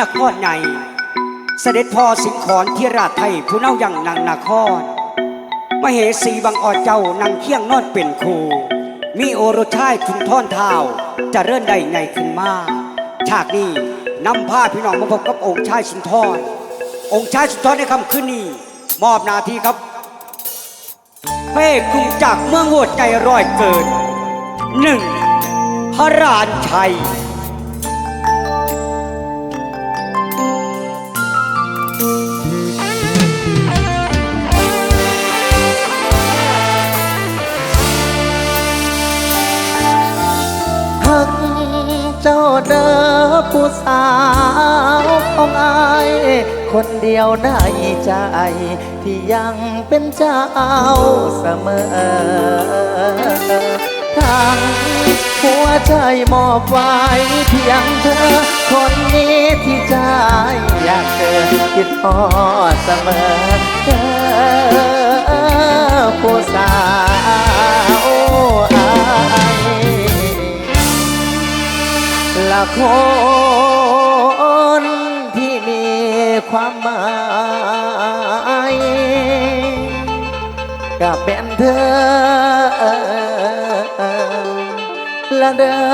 นครในเสด็จพ่อสิงขอนที่ราชไทยผู้เน่าอยังนางนาครมเหสีบังออดเจ้านั่งเคียงนอนเป็นครูมีโอรสชายทุนท่อนเท้าจะเริ่นได้ไงขึ้นมาฉากนี้นำผ้าพี่น้องมาพบกับองค์ชายสุนทร องค์ชายสุนทรในคำขึ้นนี้มอบหนาทีครับเป้กรุงจากเมืองโหดใจร้อยเกิดหนึ่งพระรานชัย ผู้สาวของอาย คนเดียวได้ใจ ที่ยังเป็นเจ้าเสมอทั้งหัวใจมอบไว้เพียงเธอ คนนี้ที่ใจอยากเจอคิดพอดเสมอเธอผู้สาวอายละคน ล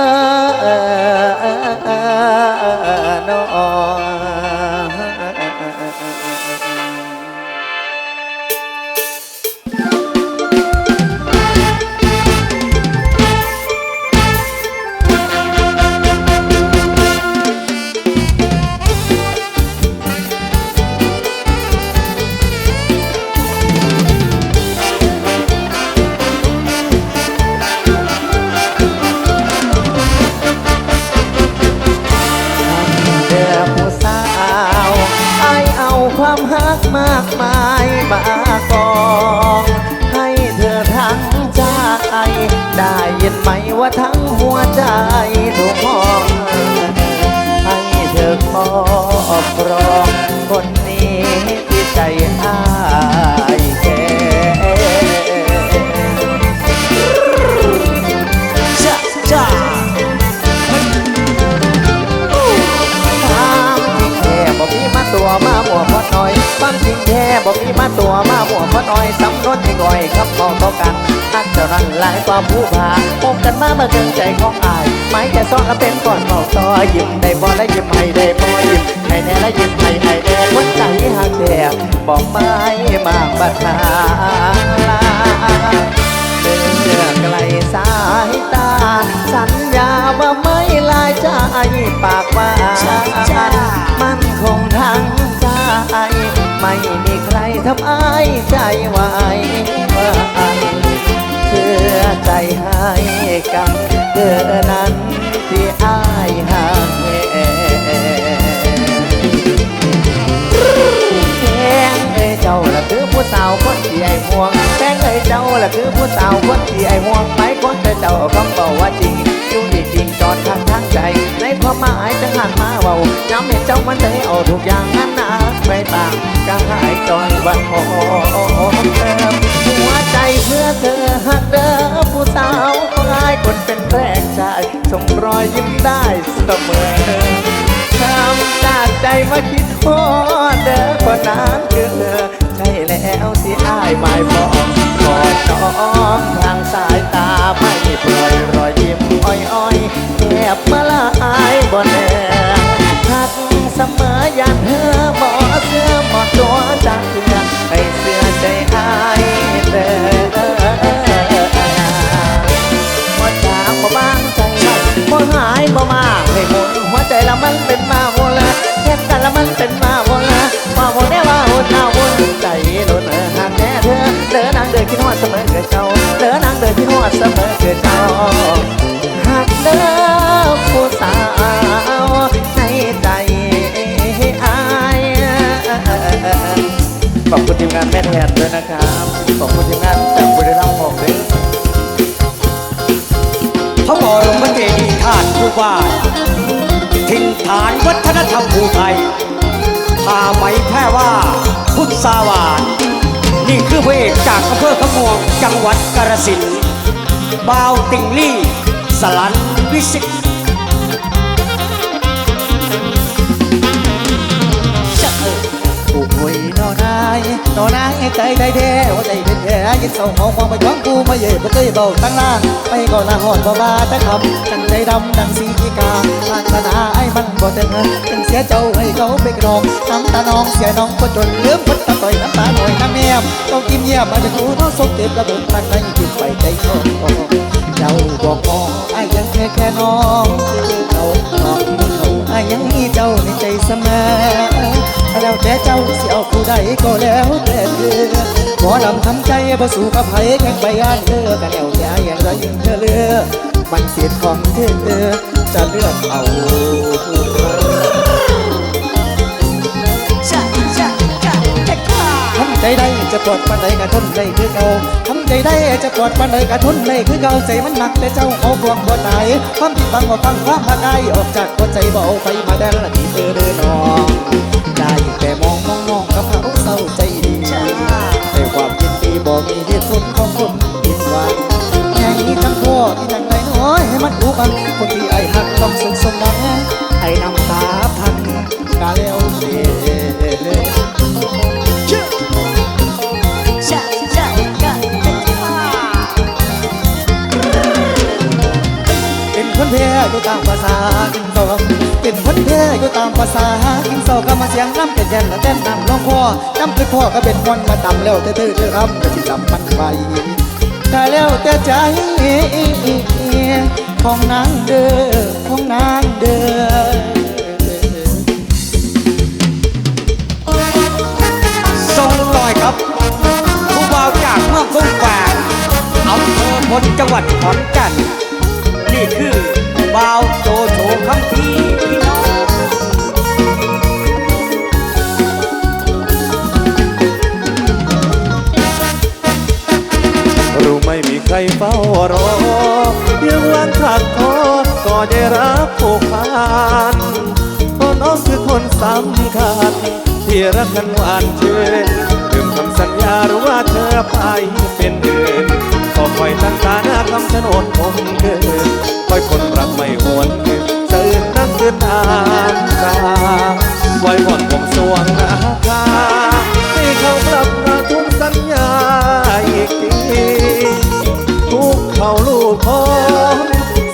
รองคนนี้ที่ใจอ้ายแก่จ้าจ้าความจริงแท้บอกมีมาตัวมาหัวพอดหน่อยความจริงแท้บอกมีมาตัวมาหัวพอดหน่อยสำรถให้ก่อยคำมอต่อกันนักเจ้านั้นหลายกว่าผู้พาพบกันมาเมื่อเกินใจของอาย ไม้จะซ้อนและเป็นก่อนเมาต่อยิ้มได้บ่และยิ้มให้ได้ บ่ยิ้แน่และยิ้มให้ให้แน่คนใจหักแท้บอกไม้มาบัดทาเมื่อไกลสายตา สัญญาว่าไม่ลายใจปากว่ามันคงทั้งใจ ไม่มีใครทำอ้ายใจไหวเชื่อใจให้กับเธอนั้นที่อ้ายห่าง แหแพงเอ้ยเจ้าละคือผู้สาวคนที่ไอ้ห่วงแพงเอ้ยเจ้าละคือผู้สาวคนที่ไอ้ห่วงไม่ควรแต่เจ้าคำบอกว่าจริงอยู่ดีจริงจอดข้างทางใจ ในความหมายจะหันมาเบาย้ำให้เจ้ามันเลยเอาทุกอย่างนั้นนะไม่ต่างก็หายจอยวันโอเดิมหัวใจเพื่อเธอหักเดิมผู้สาวต้องอายคนเป็นแรงใจส่งรอยยิ้มได้เสมอ ทำจากใจมาคิดโอดเด้อคนนั้นคือเธอใช่แล้วที่อ้ายหมายปองขอดน้อง เสมอเกิดเจ้าหากเดินผู้สาวในใจอายขอบคุณทีมงานแม่แทนด้วยนะครับ ขอบคุณทีมงานจากบุรีรัมย์ผมด้วยพระบรมเจดีย์ธาตุผู้ว่าถิ่นฐานวัฒนธรรมภูไทยผ้าไหมแพร่ว่าพุทธสาวาสนี่คือพระเอกจากอำเภอขมวงจังหวัดกาฬสินธุ์ บ่าวติงลี่ สลันวิสิตโอผู้ยนอนายนอนายใจใจเด้ว่าใจ แท้ยินเศร้าหอความไปท้องกูมาเย่บ่เคยเบาตั้งล่างไปก่อนละหอดบ่มาแต่คำจังใจดำดังสีกีกาปารถนาไอ้มันบ่เต็งจังเสียเจ้าให้เขาไปกรองน้ำตาน้องเสียน้องก็จนเลื่อมพัดตาต่อยน้ำตาหน่อยน้ำแนมต้องกินเยี่ยมมาเป็นกูน้องสมเจ็บระเบิดทางใจกินไปใจคอเจ้าบอกมองไอ้ยังแค่แค่น้องเขาน้องที่เขาไอ้ยังมีเจ้าในใจเสมอ แต่เจ้าเสียวผู้ใดก็แล้วแต่เธอขอลำทำใจบ่สู่กับไผแข่งไปงานเธอกันแล้วแต่อย่างไรเธอเลือกมันเสียดของเธอจะเลือกเอาจ้าจ้าจ้าจ้าจ้าทำใจได้จะปวดปันใดกะทนได้คือเก่า ใจได้จะปลอดปันใดกะทุนได้คือเก่าใจมันหนักแต่เจ้าเอาพวงบ่ตายความผิดบังบ่ฟังความมาได้ออกจากหัวใจบ่เอาไฟมาแดงละที่เธอเดินนองได้แต่มองมองมองกับเขาเศร้าใจดีแต่ความยินดีบอกมีเหตุผลของคนผิดหวังแค่นี้ทั้งพ่อที่ทั้งไรน้อยให้มันถูกกันคนที่ไอ้หักต้องสมสมหวังไอ้น้ำตาพันกาแล้วเสีย แพ้อยู่ตามภาษากินสองเป็นคนแพ้อยู่ตามภาษากินสองก็มาเสียงน้ำแก่นและเต้นน้ำลงคอน้ำคือพ่อก็เป็นคนมาตำแล้วเธอเธอเธอรำก็สิตำมันไปถ้าแล้วแต่ใจของนางเด้อของนางเด้อทรงลอยครับผู้บ่าวจากเมืองกุ้งแฝงอำเภอพลจังหวัดขอนแก่น คือบ่าวโจโฉคำพีพี่น้องรู้ไม่มีใครเฝ้ารอเพียงวันขาดทอก็ได้รับผูกพันเพราะน้องคือคนสำคัญที่รักกันหวานชื่นลืมคำสัญญาหรือว่าเธอไปเป็นเดือน อคอยตั้งตาหน้าคำชะโนดผมเกินคอยคนรักไม่หวนคืนจะอื่นนักเกินตามตาไว้ผ่อนผมสวงนาคาให้เขากลับมาทุกสัญญาอีกทีทุกเขาลูกพอ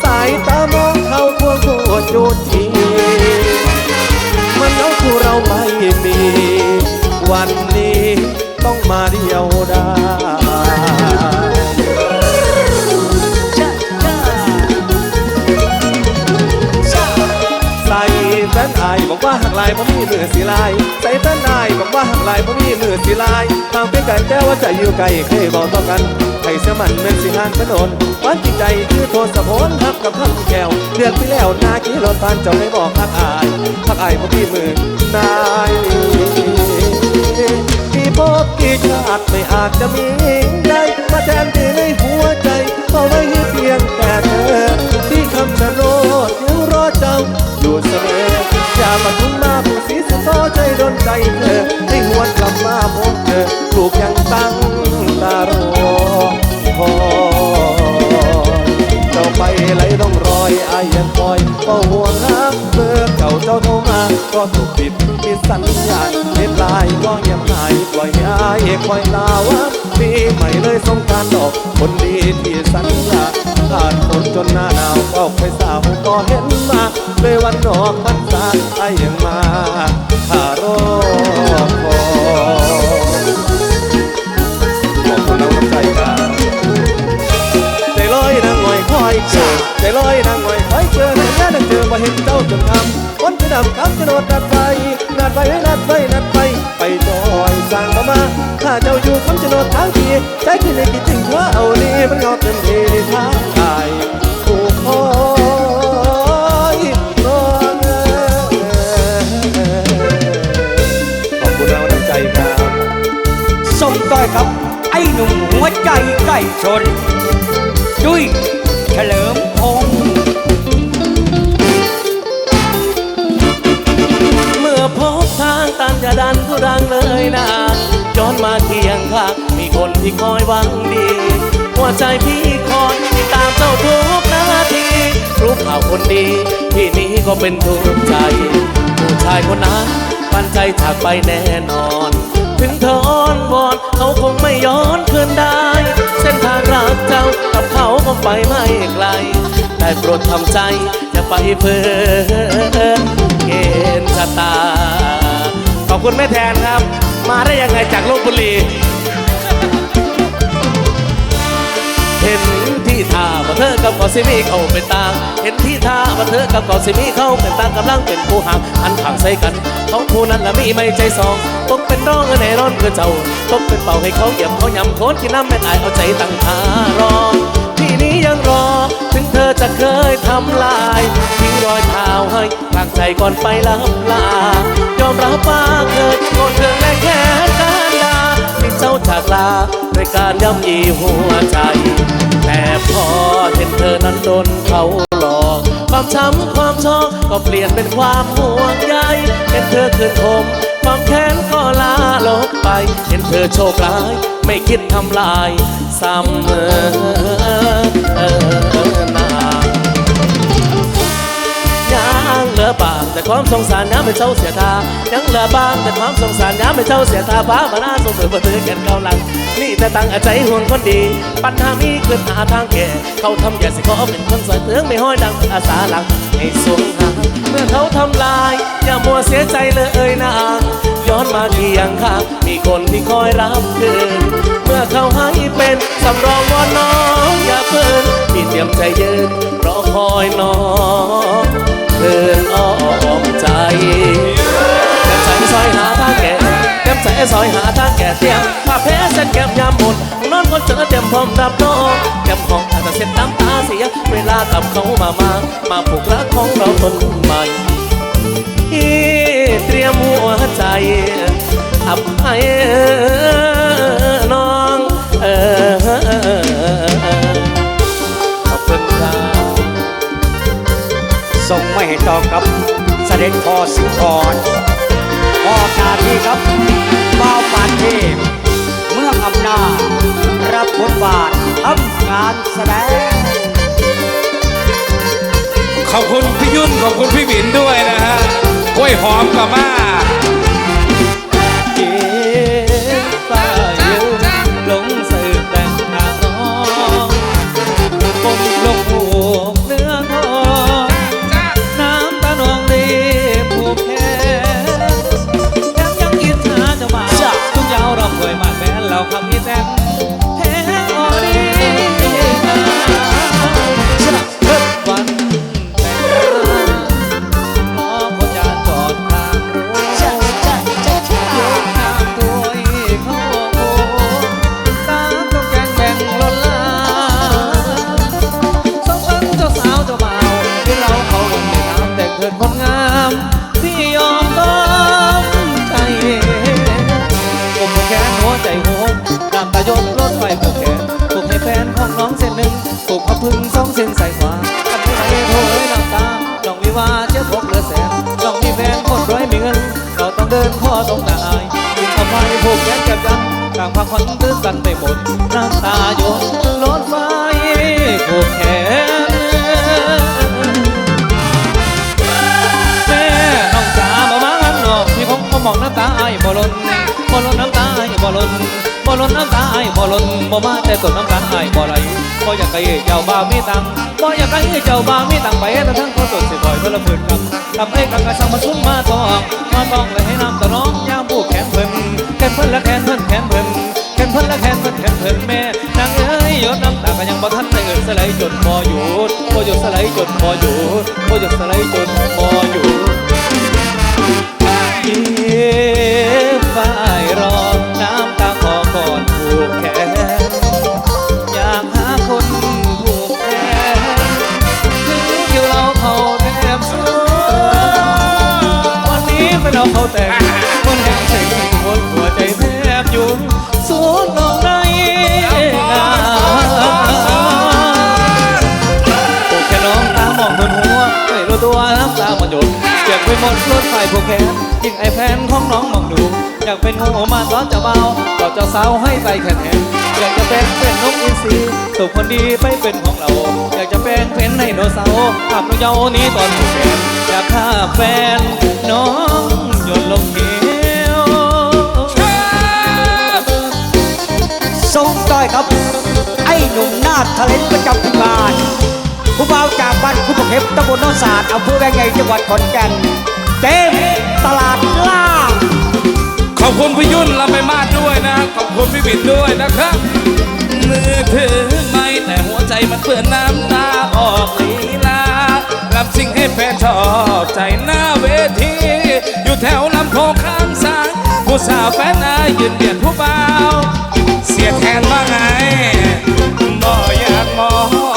สายตามองเขาทั่วโคตรโยทีายบ่มีมือสีลาย ใส่แฟนายบอกว่าหักลายบ่มีมือสีลายทางเป็นกันแต่ว่าใจอยู่ไกลเคยบอกต่อกันให้เสียมันเป็นสิหานถนนวันจิตใจคือโทสะพนทับกับคำแก้วเดือนที่แล้วนากี้รถฟานเจ้าไม่บอกหักอายหักอายบ่มีมือนายที่พบที่ชาติไม่อาจจะมีได้มาแทนที่ในหัว ใจเธอให้หวนกลับมาพบเธอลูกยังตั้งตารอคอยเจ้าไปไหลต้องรอยอายยังคอยก็ห่วงหา เก่าเจ้าโทรมาก็ถูกปิดมีสัญญาณเม็ดลายก็เงียบหายปล่อยให้อายคอยลาวะปีใหม่เลยสงการดอกคนดีที่สัญญาผ่านฝนจนหน้าหนาวก็ไปสาวก็เห็นมาเลยวันนอกวันตาไอยังมาข้ารอคอยขอบคุณน้ำใจกันใจลอยนางงอยคอยเจอใจลอยนางงอยคอย เจอมาเห็นเจ้าจนคำคนที่ดำคำจะโดดนัดไปนัดไปนัดไปนัดไป ไปจอยสั่งมามาถ้าเจ้าอยู่คำจะโดดทางทีใจที่เลยคิดถึงเธอเอานี่มันเงาเต็มทีทางกายถูกคอยรอเงขอบคุณเราน้ำใจครับส่งต่อยครับไอ้หนุ่มหัวใจไก่ชนดุย ที่คอยหวังดี หัวใจพี่คอยติดตามเจ้าทุกนาทีรู้ข่าวคนดีที่นี้ก็เป็นทุกข์ใจ ผู้ชายคนนั้นปันใจจากไปแน่นอน ถึงเธออ้อนวอนเขาคงไม่ย้อนคืนได้ เส้นทางรักเจ้ากับเขาคงไปไม่ไกลได้โปรดทำใจจะไปเพื่อเกณฑ์ชะตาขอบคุณแม่แทนครับ มาได้ยังไงจากลบบุรี ห็นที่ท่าว่าเธอกับกอซิมีเข้าเป็นตาง เห็นที่ท่าว่าเธอกับกอซิมีเข้าเป็นตางกำลังเป็นผู้ห่างอันห่างใส่กันเขาผู้นั้นละมีไม่ใจสองตกเป็นร้องในร้อนคือเจ้าตกเป็นเป่าให้เขาเหยียบเขายำโคตรที่น้ำแม่ตายเอาใจตั้งทารอที่นี้ยังรอ ถึงเธอจะเคยทำลายทิ้งรอยเท้าให้กลางใจก่อนไปลับลายอมรับว่าเกิดโกรธเธอและแค่การลา ที่เจ้าจากลาด้วยการย่ำยีหัวใจ แต่พอเห็นเธอนั้นโดนเขาหลอกความช้ำความชอกก็เปลี่ยนเป็นความห่วงใยเห็นเธอคืนคมความแค้นก็ลาลบไป เห็นเธอโชคร้าย ไม่คิดทำลายซ้ำเออ ลือบาง แต่ความสงสารย้ำให้เจ้าเสียทายังเหลือบาง แต่ความสงสารย้ำให้เจ้าเสียทาฟ้ามาหน้าส่งเสริมประตือกันเก่าหลัง นี่แต่ตั้งใจห่วงคนดี ปัญหามีเกิดหาทางแก่เขาทำอย่สิขอเป็นคนสวยเตืองไม่ห้อยดังอาสาหลังให้สวงหาเมื่อเขาทำลาย อย่ามัวเสียใจเลยเอ่ยนางย้อนมาเคียงข้างมีคนที่คอยรับคืนเมื่อเขาให้เป็นสำรองวอนน้องอย่าเพิ่นพี่เตรียมใจเยืนรอคอยน้องเดินอ้ ซอยหาทางแก่เตียมผ้าแพ้เส้นแก้มยามหมดนอนคนเจอเตรียมพร้อมรับน้องแก้มของอาจจะเส้นน้ำตาเสีย เวลากับเขามามา มาผูกรักของเราต้นใหม่เตรียมหัวใจอับให้น้องเออขอบคุณครับส่งไม่ให้ต่อกับเสด็จพ่อสิงห์ขอนมอบหน้าที่ครับานเทพ เมื่ออำนาจรับบทบาททำงานแสดง ขอบคุณพี่ยุ่นขอบคุณพี่บินด้วยนะฮะกล้วยหอมกับมา เดินข้อตรงหน้ายทำไมผูกแขนกับกันต่างพักผ่อนตื้นตันไปหมดน้ำตาหยดรถไฟผูกแขนแม่น้องจ๋ามามางันนองที่ผมก็มองน้ำตาไอ้ายบ่ลนบ่ลนน้ำตาไอ้ายบ่ลนบ่ลนน้ำตาไอ้ายบ่ลนบ่มาแต่ต้นน้ำตาไอ้ายบ่ไหลบ่อยากให้เจ้าบ่าวมีตังค์ บ่อยากให้เจ้าบ่าวมีตังไปแต่ทั้งคนสดสิคอยคนละหมื่นคำทำให้กังกระสังมาทุ่มมาตองมาตองเลยให้น้ำตะน้องยามผูกแขนเพิ่นแขนเพิ่นและแขนเพิ่นแขนเพิ่นแขนเพิ่นและแขนเพิ่นแขนเพิ่นแม่นางเอ้ยยดน้ำตาก็ยังบ่ทันได้เอิ้นสลายจนบ่หยุดบ่หยุดสลายจนบ่หยุดบ่หยุดสลายจนบ่หยุดเก็บฝ้ายรอ แต่งคนแห่งเสียงคนหัวใจแทบยุ่ง ไปบดรถไฟพวแคนยิ่งไอแฟนของน้องมองดู อยากเป็นงูมาต้อนจะเบาต่อเจะสาวให้ใส่แขนแหนอยากจะแปลงเป็นนกอินทรีสุขคนดีไปเป็นของเรา อยากจะแปลงเป็นในโนเสาขับนกเยานี้ตอนผู้แขนอยากฆ่าแฟนน้องหยดลงเหวทรงต้อยครับ ไอ้หนุ่มหน้าทะเลนประจำงาน ผู้บ่าวจากบ้านคุณประเพ็บตำบลโนนศาสตร์อำเภอแวงใหญ่จังหวัดขอนแก่นเต็มตลาดล่างขอบคุณพี่ยุ่นและไปมาดด้วยนะ ขอบคุณพี่บินด้วยนะครับ มือถือไม่แต่หัวใจมันเปื้อนน้ำตาออกลีลาลำสิ่งให้แฟนชอบใจหน้าเวที อยู่แถวลำโพงข้างซ้ายผู้สาวแฟนนายยืนเบียดผู้บ่าว เสียแทนว่าไงบ่อยากมอง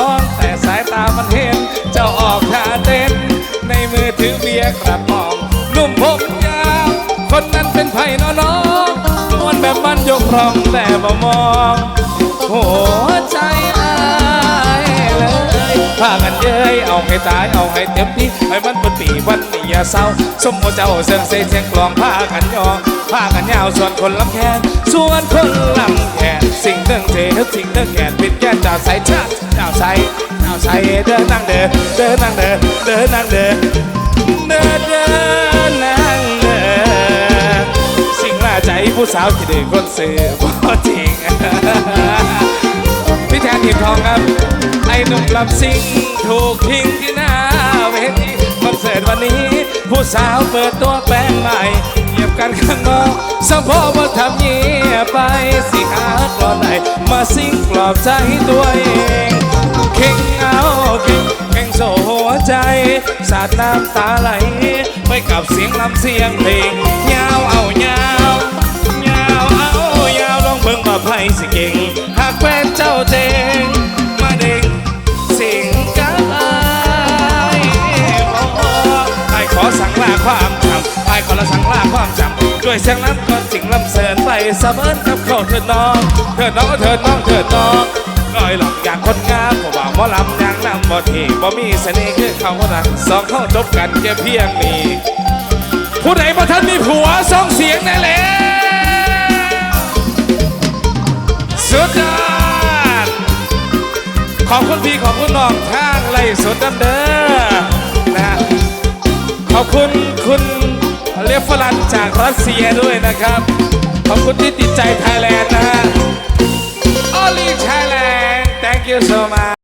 คนนั้นเป็นไผ่นอน้องนวลแบบมันยกรองแต่บ่มองหัวใจอายเลยพากันเย้ยเอาให้ตายเอาให้เต็มที่ให้มันเป็นปีวันนี้อย่าเศร้าสมโอเจ้าเสียงเสียงเสียงกลองพากันยองพากันยาวส่วนคนลำแคนส่วนคนลำแคนสิ่งเรื่องเทสิ่งเรื่องแขนปิดแก้นจ่าใส่ชาจ่าใส่จ่าใส่เดินนั่งเดินเดินนั่งเดินเดินนั่งเดินเดินเดิน ใจผู้สาวที่เด็กคนเสื่อบ่จริงพี่แทนทีมทองครับ ไอ้หนุ่มลำซิงถูกทิ้งที่หน้าเวทีคอนเสิร์ตวันนี้ ผู้สาวเปิดตัวแปลงใหม่เหยียบกันข้างนอกสัมพอว่ทำเงียบไปสิหากรอนไหนมาซิงปลอบใจตัวเองเข่งเอาเข่งเข่งโซหัวใจ สาดน้ำตาไหล ไปกับเสียงลำเสียงเพลงยาวเอายาวยาวเอายาวลองเบิ่งว่าไพ่สิเก่งหากแฟนเจ้าเจงมาเด้งสิงกับไอ้ไอ้ขอสั่งลาความจำไอ้ขอละสั่งลาความจำด้วยเสียงนั้นก่อนสิ่งลำเสริญไปสะเบินกับเขาเถิดน้องเถิดน้องเถิดน้องเถิดน้องลอยหลอกอยางคนงามผมว่าหมอลำ อย่างนำบ่บ่มีเสน่ห์คือเขานะสองเข้าจบกันแค่เพียงนี้ผู้ใดบ่ท่านมีผัวส่งเสียงได้แล้วสุดยอดขอบคุณพี่ขอบคุณน้องทางไล่สดดำเด้อนะขอบคุณคุณเลฟฟรันจากรัสเซียด้วยนะครับ ขอบคุณที่ติดใจไทยแลนด์นะฮะ Only Thailand thank you so much